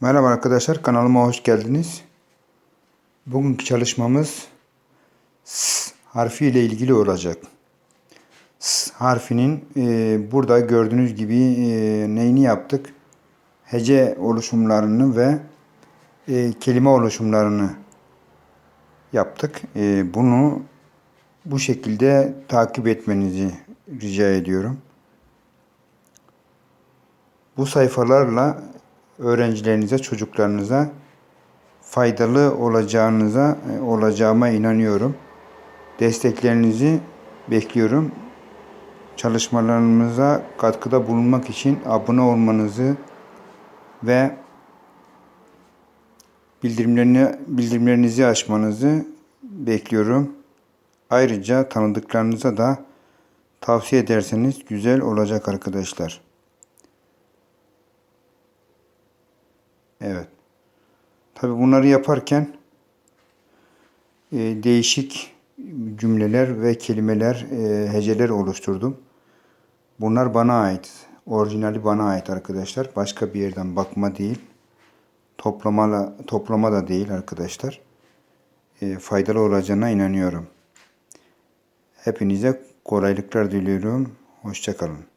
Merhaba arkadaşlar kanalıma hoş geldiniz. Bugünkü çalışmamız S harfi ile ilgili olacak. S harfinin e, burada gördüğünüz gibi e, neyini yaptık? Hece oluşumlarını ve e, kelime oluşumlarını yaptık. E, bunu bu şekilde takip etmenizi rica ediyorum. Bu sayfalarla öğrencilerinize, çocuklarınıza faydalı olacağınıza olacağıma inanıyorum. Desteklerinizi bekliyorum. Çalışmalarımıza katkıda bulunmak için abone olmanızı ve bildirimlerini bildirimlerinizi açmanızı bekliyorum. Ayrıca tanıdıklarınıza da tavsiye ederseniz güzel olacak arkadaşlar. Evet. Tabi bunları yaparken e, değişik cümleler ve kelimeler, e, heceler oluşturdum. Bunlar bana ait. Orijinali bana ait arkadaşlar. Başka bir yerden bakma değil. Toplama, toplama da değil arkadaşlar. E, faydalı olacağına inanıyorum. Hepinize kolaylıklar diliyorum. Hoşçakalın.